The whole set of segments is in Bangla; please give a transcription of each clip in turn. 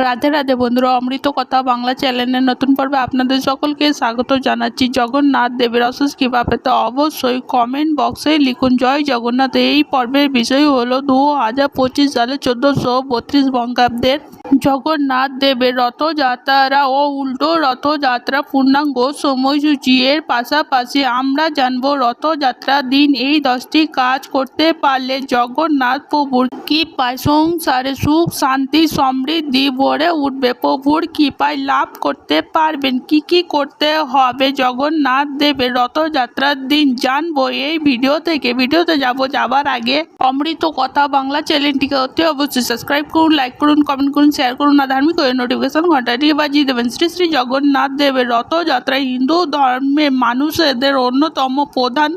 রাধে রাধে বন্ধুরা, অমৃত কথা বাংলা চ্যানেলের নতুন পর্বে আপনাদের সকলকে স্বাগত জানাচ্ছি। জগন্নাথ দেবের অশেষ কৃপা পেতে অবশ্যই কমেন্ট বক্সে লিখুন, জয় জগন্নাথ। এই পর্বের বিষয় হলো, দু হাজার পঁচিশ সালে চোদ্দোশো বত্রিশ বঙ্গাব্দের জগন্নাথ দেবের রথযাত্রা ও উল্টো রথযাত্রা পূর্ণাঙ্গ সময়সূচি এর পাশাপাশি আমরা জানব রথযাত্রার দিন এই দশটি কাজ করতে পারলে জগন্নাথ প্রভুর কি পায় সংসারে সুখ, শান্তি, সমৃদ্ধি ভরে উঠবে। প্রভুর কৃপায় লাভ করতে পারবেন। কি কি করতে হবে জগন্নাথ দেবের রথযাত্রার দিন জানব এই ভিডিও থেকে। ভিডিওতে যাব যাবার আগে অমৃত কথা বাংলা চ্যানেলটিকে অতি অবশ্যই সাবস্ক্রাইব করুন লাইক করুন কমেন্ট করুন শেয়ার করুন আর ধার্মিক হয়ে নোটিফিকেশন ঘন্টাটি বাজিয়ে দেবেন। শ্রী শ্রী জগন্নাথ দেবের রথযাত্রা হিন্দু ধর্মে মানুষদের অন্যতম প্রধান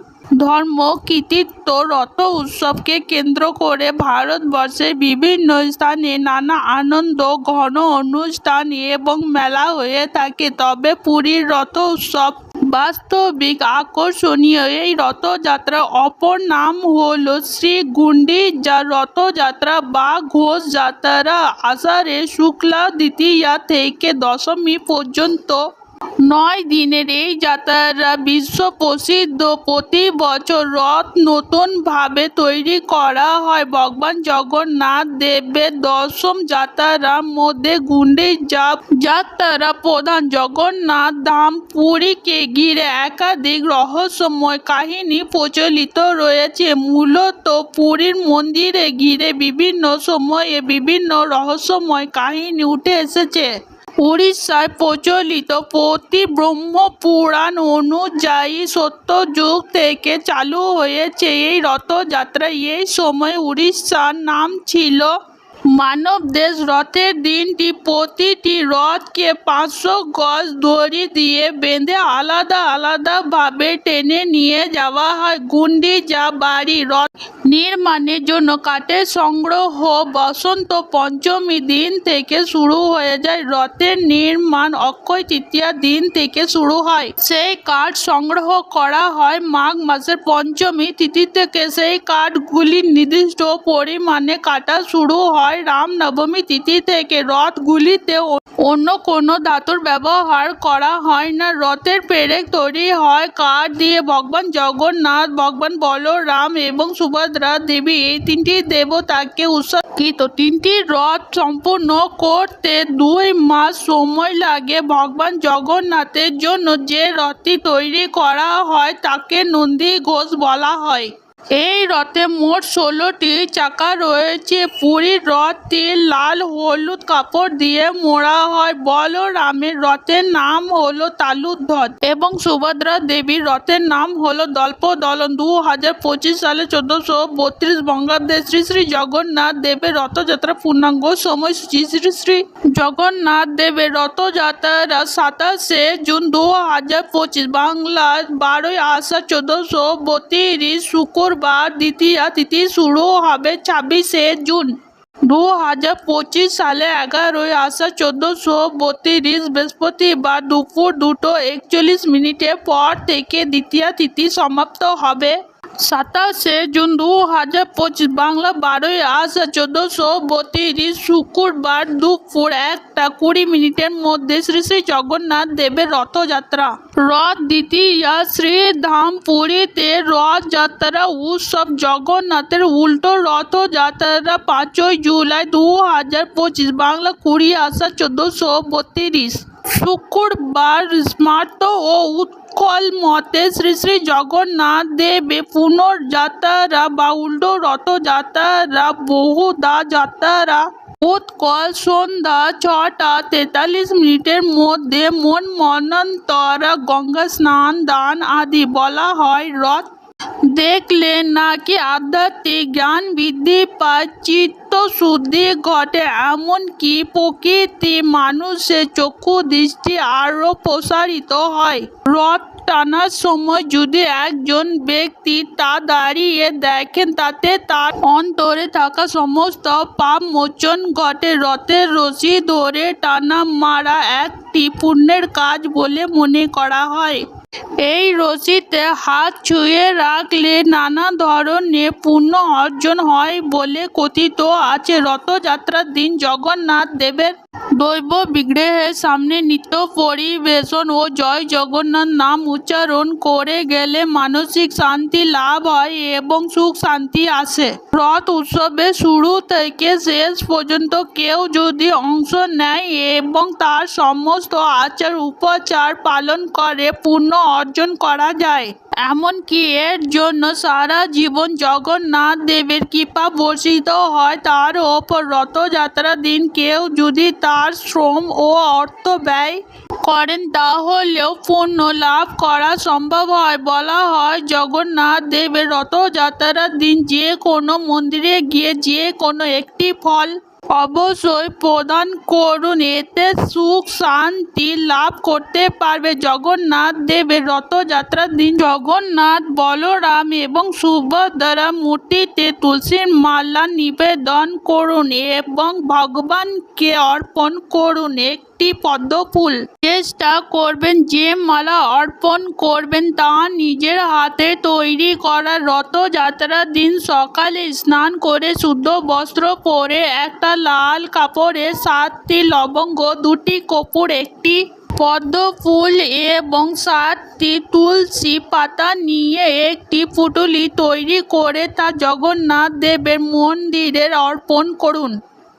ধর্ম, কৃতিত্ব। রথ উৎসবকে কেন্দ্র করে ভারতবর্ষের বিভিন্ন স্থানে নানা আনন্দ, ঘন অনুষ্ঠান এবং মেলা হয়ে থাকে। তবে পুরীর রথ উৎসব বাস্তবিক আকর্ষণীয় এই রথযাত্রা অপর নাম হল শ্রী গুন্ডি যা রথযাত্রা বা ঘোষ যাত্রা আষাঢ়ে শুক্লা দ্বিতীয়া থেকে দশমী পর্যন্ত নয় দিনের এই যাত্রা বিশ্ব প্রসিদ্ধ। প্রতি বছর রথ নতুনভাবে তৈরি করা হয়। ভগবান জগন্নাথ দেবের দশম যাত্রার মধ্যে গুন্ডিচা যাত্রা প্রধান জগন্নাথ ধাম পুরীকে ঘিরে একাধিক রহস্যময় কাহিনী প্রচলিত রয়েছে। মূলত পুরীর মন্দিরে ঘিরে বিভিন্ন সময়ে বিভিন্ন রহস্যময় কাহিনী উঠে এসেছে। উড়িষ্যায় প্রচলিত প্রতি ব্রহ্মপুরাণ অনুযায়ী সত্য যুগ থেকে চালু হয়েছে এই রথযাত্রা। এই সময় উড়িষ্যার নাম ছিল মানব দেশ রথের দিনটি প্রতিটি রথকে পাঁচশো গজ দড়ি দিয়ে বেঁধে আলাদা আলাদাভাবে টেনে নিয়ে যাওয়া হয়। গুন্ডি যা বাড়ি রথ নির্মাণের জন্য কাঠের সংগ্রহ বসন্ত পঞ্চমী দিন থেকে শুরু হয়ে যায়। রথের নির্মাণ অক্ষয় তৃতীয়া দিন থেকে শুরু হয়। সেই কাঠ সংগ্রহ করা হয় মাঘ মাসের পঞ্চমী তিথি থেকে। সেই কাঠগুলি নির্দিষ্ট পরিমাণে কাটা শুরু হয় রামনবমী তিথি থেকে রথগুলিতে অন্য কোনো ধাতুর ব্যবহার করা হয় না। রথের পেরেক তৈরি হয় কাঠ দিয়ে। ভগবান জগন্নাথ, ভগবান বলরাম এবং সুভদ্রা দেবী এই তিনটি দেবতাকে উৎসর্গিত তিনটি রথ সম্পূর্ণ করতে দুই মাস সময় লাগে ভগবান জগন্নাথের জন্য। যে রথটি তৈরি করা হয় তাকে নন্দী ঘোষ বলা হয়। এই রথে মোট ষোলোটি চাকা রয়েছে। পুরীর রথটি লাল হলুদ কাপড় দিয়ে মোড়া হয়। বলরামের রথের নাম হলো তালুধ্বজ এবং সুভদ্রা দেবীর রথের নাম হলো দল্পদলন। দু হাজার পঁচিশ সালে চোদ্দশো বত্রিশ বঙ্গাব্দে শ্রী শ্রী জগন্নাথ দেবের রথযাত্রা পূর্ণাঙ্গ সময়সূচি শ্রী শ্রী জগন্নাথ দেবের রথযাত্রা সাতাশে জুন দু হাজার পঁচিশ। বাংলার বারোই আষাঢ় চোদ্দশো বত্রিশ শুক্রবার দ্বিতীয় তিথি শুরু হবে ছাব্বিশে জুন। দু হাজার পঁচিশ সালে এগারোই আষাঢ় চোদ্দোশো বত্রিশ বৃহস্পতিবার দুপুর দুটো একচল্লিশ মিনিটের পর থেকে দ্বিতীয় তিথি সমাপ্ত হবে। সাতাশে জুন দু হাজার পঁচিশ বাংলা বারোই আষাঢ় চোদ্দোশো বত্রিশ শুক্রবার দুপুর একটা কুড়ি মিনিটের মধ্যে শ্রী শ্রী জগন্নাথ দেবের রথযাত্রা। রথ দ্বিতীয় শ্রীধাম পুরীতে রথযাত্রা উৎসব জগন্নাথের উল্টো রথযাত্রা পাঁচই জুলাই দু হাজার পঁচিশ বাংলা কুড়ি আষাঢ় চোদ্দোশো বত্রিশ। শুক্রবার স্মার্ত ও উৎকল মতে শ্রী শ্রী জগন্নাথ দেবে পুনর্যাত্রা বা উল্টো রথযাত্রা, বহুদা যাত্রা। উৎকল সন্ধ্যা ছটা তেতাল্লিশ মিনিটের মধ্যে মন মনন্তরা গঙ্গা স্নান, দান আদি বলা হয়। রথ দেখলে নাকি আধ্যাত্মিক জ্ঞান বৃদ্ধি পায়, চিত্ত শুদ্ধি ঘটে, এমনকি প্রকৃতি মানুষের চক্ষু দৃষ্টি আরও প্রসারিত হয়। রথ টানার সময় যদি একজন ব্যক্তি তা দাঁড়িয়ে দেখেন, তাতে তার অন্তরে থাকা সমস্ত পাপ মোচন ঘটে। রথের রশি ধরে টানা মারা একটি পুণ্যের কাজ বলে মনে করা হয়। এই রশিতে হাত ছুঁয়ে রাখলে নানা ধরনের পুণ্য অর্জন হয় বলে কথিত আছে। রথযাত্রার দিন জগন্নাথ দেবের দৈব বিগ্রহের সামনে নিত্য পরিবেশন ও জয় জগন্নাথ নাম উচ্চারণ করে গেলে মানসিক শান্তি লাভ হয় এবং সুখ শান্তি আসে। রথ উৎসবের শুরু থেকে শেষ পর্যন্ত কেউ যদি অংশ নেয় এবং তার সমস্ত আচার উপচার পালন করে, পুণ্য অর্জন করা যায়। এমনকি এর জন্য সারা জীবন জগন্নাথ দেবের কৃপা বর্ষিত হয়। তার ওপর রথযাত্রার দিন কেউ যদি তার শ্রম ও অর্থ ব্যয় করেন, তাহলেও পুণ্য লাভ করা সম্ভব হয়। বলা হয়, জগন্নাথ দেবের রথযাত্রার দিন যে কোনো মন্দিরে গিয়ে যে কোনো একটি ফল অবশ্যই প্রদান করুন। এতে সুখ শান্তি লাভ করতে পারবে জগন্নাথ দেবের রথযাত্রার দিন। জগন্নাথ, বলরাম এবং সুভদ্রা মূর্তিতে তুলসীর মালা নিবেদন করুন এবং ভগবানকে অর্পণ করুন। একটি পদ্মফুল চেষ্টা করবেন যে মালা অর্পণ করবেন, তা নিজের হাতে তৈরি করা রথযাত্রার দিন সকালে স্নান করে শুদ্ধ বস্ত্র পরে একটা লাল কাপড়ে সাতটি লবঙ্গ, দুটি কপুর একটি পদ্ম ফুল এবং সাতটি তুলসী পাতা নিয়ে একটি পুটুলি তৈরি করে তা জগন্নাথ দেবের মন্দিরে অর্পণ করুন।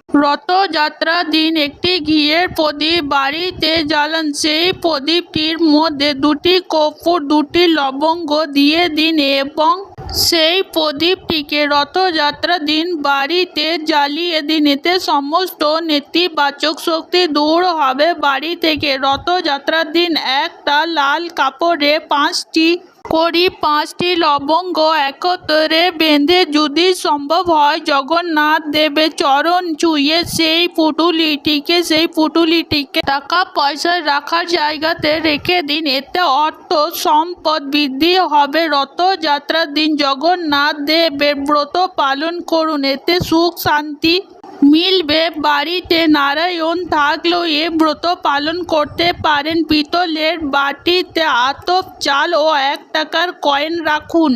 রথযাত্রার দিন একটি ঘিয়ের প্রদীপ বাড়িতে জ্বালান। সেই প্রদীপটির মধ্যে দুটি কর্পূর, দুটি লবঙ্গ দিয়ে দিন এবং সেই প্রদীপটিকে রথযাত্রার দিন বাড়িতে জ্বালিয়ে দিন। এতে সমস্ত নেতিবাচক শক্তি দূর হবে বাড়ি থেকে। রথযাত্রার দিন একটা লাল কাপড়ে পাঁচটি করি পাঁচটি লবঙ্গ একত্রে বেঁধে যদি সম্ভব হয় জগন্নাথ দেবের চরণ চুইয়ে সেই পুটুলিটিকে সেই পুটুলিটিকে টাকা পয়সা রাখার জায়গাতে রেখে দিন। এতে অর্থ সম্পদ বৃদ্ধি হবে। রথযাত্রার দিন জগন্নাথ দেবের ব্রত পালন করুন। এতে সুখ, শান্তি মিলবে, বাড়িতে নারায়ণ থাকলেও এ ব্রত পালন করতে পারেন। পিতলের বাটিতে আতপ চাল ও এক টাকার কয়েন রাখুন।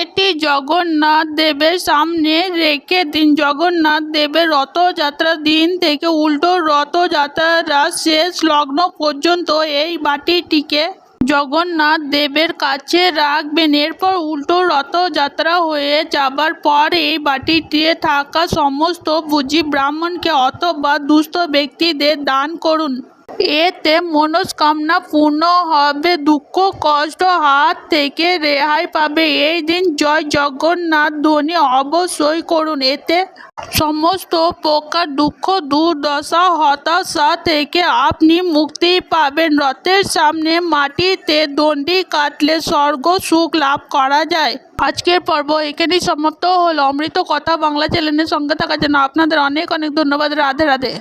এটি জগন্নাথ দেবের সামনে রেখে দিন। জগন্নাথ দেবের রথযাত্রার দিন থেকে উল্টো রথযাত্রার শেষ লগ্ন পর্যন্ত এই বাটিটিকে জগন্নাথ দেবের কাছে রাখবেন। এরপর উল্টো রথযাত্রা হয়ে যাবার পর এই বাটিতে থাকা সমস্ত পুঁজি ব্রাহ্মণকে অথবা দুস্থ ব্যক্তিদের দান করুন। এতে মনস্কামনা পূর্ণ হবে, দুঃখ, কষ্ট, হাত থেকে রেহাই পাবে। এই দিন জয় জগন্নাথ ধ্বনি অবশ্যই করুন। এতে সমস্ত প্রকার দুঃখ, দুর্দশা, হতাশা থেকে আপনি মুক্তি পাবেন। রথের সামনে মাটিতে দণ্ডি কাটলে স্বর্গ সুখ লাভ করা যায়। আজকের পর্ব এখানেই সমাপ্ত হলো। অমৃত কথা বাংলা চ্যানেলের সঙ্গে থাকার জন্য আপনাদের অনেক অনেক ধন্যবাদ। রাধে রাধে।